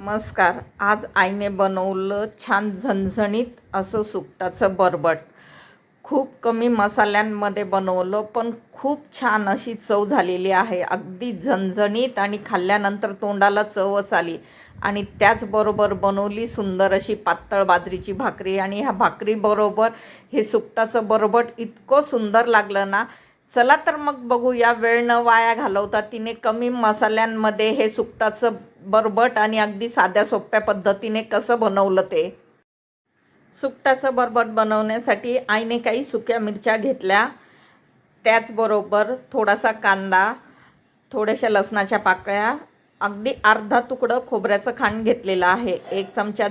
नमस्कार. आज आईने बनवलं छान झणझणीत असं सुकटाचं बरबट. खूप कमी मसाल्यांमध्ये बनवलं पण खूप छान अशी चव झालेली आहे. अगदी झणझणीत आणि खाल्ल्यानंतर तोंडाला चवच आली आणि त्याचबरोबर बनवली सुंदर अशी पातळ बाजरीची भाकरी. आणि ह्या भाकरीबरोबर हे सुकटाचं बरबट इतकं सुंदर लागलं ना चला तर मग बघू या वेळ न वाया घालवता तिने कमी मसाल्यांमध्ये हे सुकटाचं बरबट आणि अगदी साध्या सोप्या पद्धतीने कसं बनवलं ते? सुकटाचं बरबट बनवण्यासाठी आईने काही सुक्या मिरच्या घेतल्या. त्याचबरोबर थोडासा कांदा थोड्याशा लसणाच्या पाकळ्या अगदी अर्धा तुकडं खोबऱ्याचं खांड घेतलेलं आहे. एक चमचा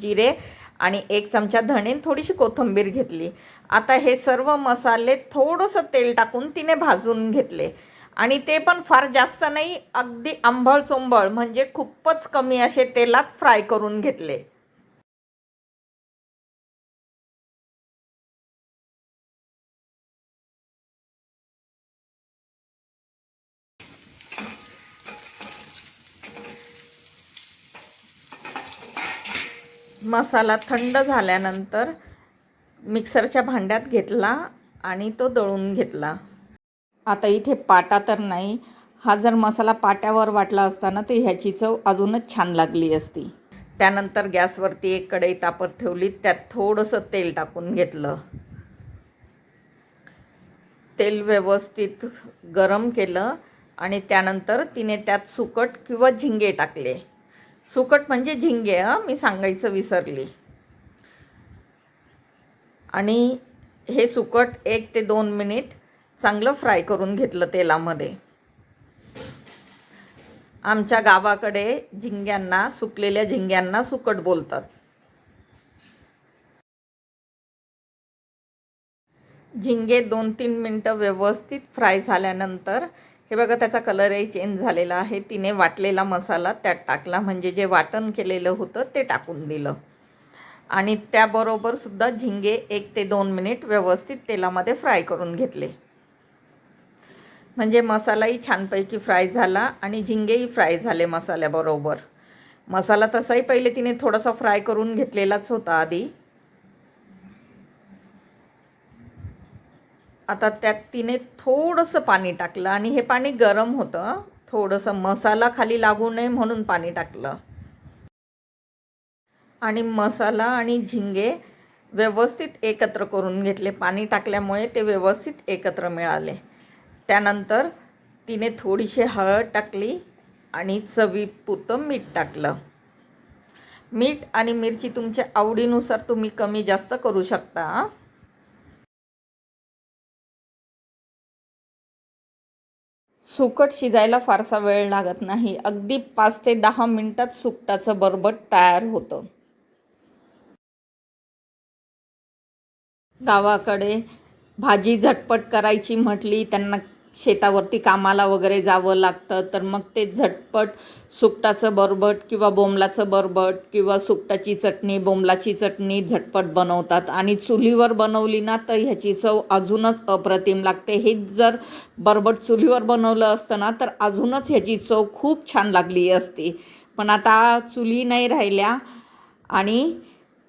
जिरे आणि एक चमचा धणे थोडीशी कोथिंबीर घेतली. आता हे सर्व मसाले थोडंसं तेल टाकून तिने भाजून घेतले. आणि ते पण फार जास्त नाही अगदी आंबळ चोंबळ म्हणजे खूपच कमी असे तेलात फ्राय करून घेतले. मसाला थंड झाल्यानंतर मिक्सरच्या भांड्यात घेतला आणि तो दळून घेतला. आता इथे पाटा तर नाही. हा जर मसाला पाट्यावर वाटला असता ना तर ह्याची चव अजूनच छान लागली असती. त्यानंतर गॅसवरती एक कढई तापत ठेवली. त्यात थोडंसं तेल टाकून घेतलं. तेल व्यवस्थित गरम केलं आणि त्यानंतर तिने त्यात सुकट किंवा झिंगे टाकले. सुकट म्हणजे झिंगे हं मी सांगायचं विसरली. आणि हे सुकट एक ते दोन मिनिट चांगलं फ्राय करून घेतलं तेलामध्ये. आमच्या गावाकडे झिंग्यांना सुकलेल्या झिंग्यांना सुकट बोलतात. झिंगे दोन तीन मिनटं व्यवस्थित फ्राय झाल्यानंतर हे बघा त्याचा कलरही चेंज झालेला आहे. तिने वाटलेला मसाला त्यात टाकला म्हणजे जे वाटण केलेलं होतं ते टाकून दिलं. आणि त्याबरोबर सुद्धा झिंगे एक ते दोन मिनिट व्यवस्थित तेलामध्ये फ्राय करून घेतले. म्हणजे मसालाही छानपैकी फ्राय झाला आणि झिंगेही फ्राय झाले मसाल्याबरोबर मसाला तसाही पहिले तिने थोडासा फ्राय करून घेतलेलाच होता आधी. आता त्यात तिने थोडंसं पाणी टाकलं आणि हे पाणी गरम होतं. थोडंसं मसाला खाली लागू नये म्हणून पाणी टाकलं. आणि मसाला आणि झिंगे व्यवस्थित एकत्र करून घेतले. पाणी टाकल्यामुळे ते व्यवस्थित एकत्र मिळाले. त्यानंतर तिने थोडीशी हळद टाकली आणि चवीपुरतं मीठ टाकलं. मीठ आणि मिरची तुमच्या आवडीनुसार तुम्ही कमी जास्त करू शकता. सुकट शिजायला फारसा वेळ लागत नाही. अगदी पाच ते दहा मिनटात सुकटाचं बरबट तयार होतं. गावाकडे भाजी झटपट करायची म्हटली त्यांना शेतावरती कामाला वगैरे जावं लागतं तर मग ते झटपट सुकटाचं बरबट किंवा बोंबलाचं बरबट किंवा सुकटाची चटणी बोंबलाची चटणी झटपट बनवतात. आणि चुलीवर बनवली ना तर ह्याची चव अजूनच अप्रतिम लागते. हे जर बरबट चुलीवर बनवलं असतं ना तर अजूनच ह्याची चव खूप छान लागली असती. पण आता चुली नाही राहिल्या आणि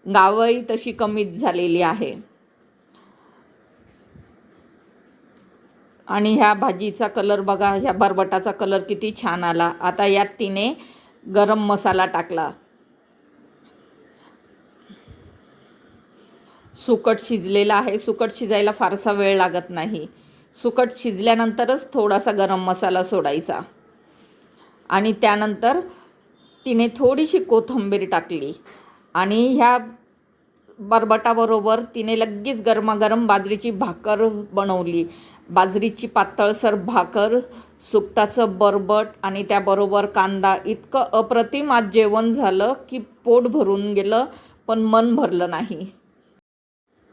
गावही तशी कमीच झालेली आहे. आणि ह्या भाजीचा कलर बघा ह्या बरबटाचा कलर किती छान आला. आता यात तिने गरम मसाला टाकला. सुकट शिजलेला आहे. सुकट शिजायला फारसा वेळ लागत नाही. सुकट शिजल्यानंतरच थोडासा गरम मसाला सोडायचा. आणि त्यानंतर तिने थोडीशी कोथिंबीर टाकली. आणि ह्या बरबटाबरोबर तिने लगेच गरमागरम बाजरीची भाकर बनवली. बाजरीची पातळसर भाकर सुकटाचं बरबट आणि त्याबरोबर कांदा. इतकं अप्रतिम आज जेवण झालं की पोट भरून गेलं पण मन भरलं नाही.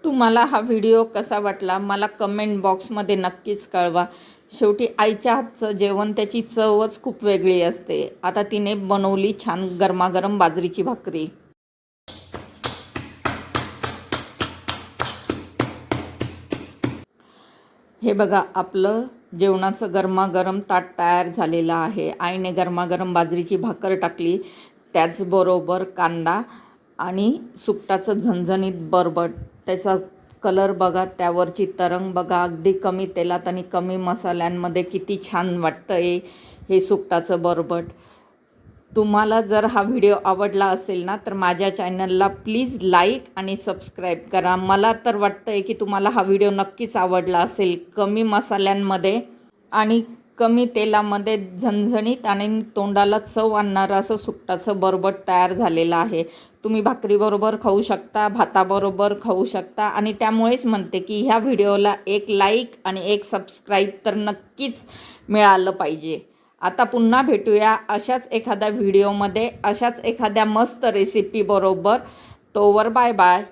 तुम्हाला हा व्हिडिओ कसा वाटला मला कमेंट बॉक्समध्ये नक्कीच कळवा. शेवटी आईच्या हातचं जेवण त्याची चवच खूप वेगळी असते. आता तिने बनवली छान गरमागरम बाजरीची भाकरी. हे बघा आपलं जेवणाचं गरमागरम ताट तयार झालेलं आहे. आईने गरमागरम बाजरीची भाकर टाकली त्याचबरोबर कांदा आणि सुकटाचं झणझणीत बरबट. त्याचा कलर बघा त्यावरची तरंग बघा अगदी कमी तेलात आणि कमी मसाल्यांमध्ये किती छान वाटतं आहे हे सुकटाचं बरबट. तुम्हाला जर हा व्हिडिओ आवडला असेल ना तर माझ्या चॅनलला प्लीज लाईक आणि सबस्क्राईब करा. मला तर वाटतं आहे की तुम्हाला हा व्हिडिओ नक्कीच आवडला असेल. कमी मसाल्यांमध्ये आणि कमी तेलामध्ये झणझणीत आणि तोंडाला चव आणणारं असं सुकटाचं बरबट तयार झालेलं आहे. तुम्ही भाकरीबरोबर खाऊ शकता भाताबरोबर खाऊ शकता आणि त्यामुळेच म्हणते की ह्या व्हिडिओला एक लाईक आणि एक सबस्क्राईब तर नक्कीच मिळालं पाहिजे. आता पुन्हा भेटूया अशाच एखाद्या व्हिडिओमध्ये अशाच एखाद्या मस्त रेसिपीबरोबर तोवर बाय बाय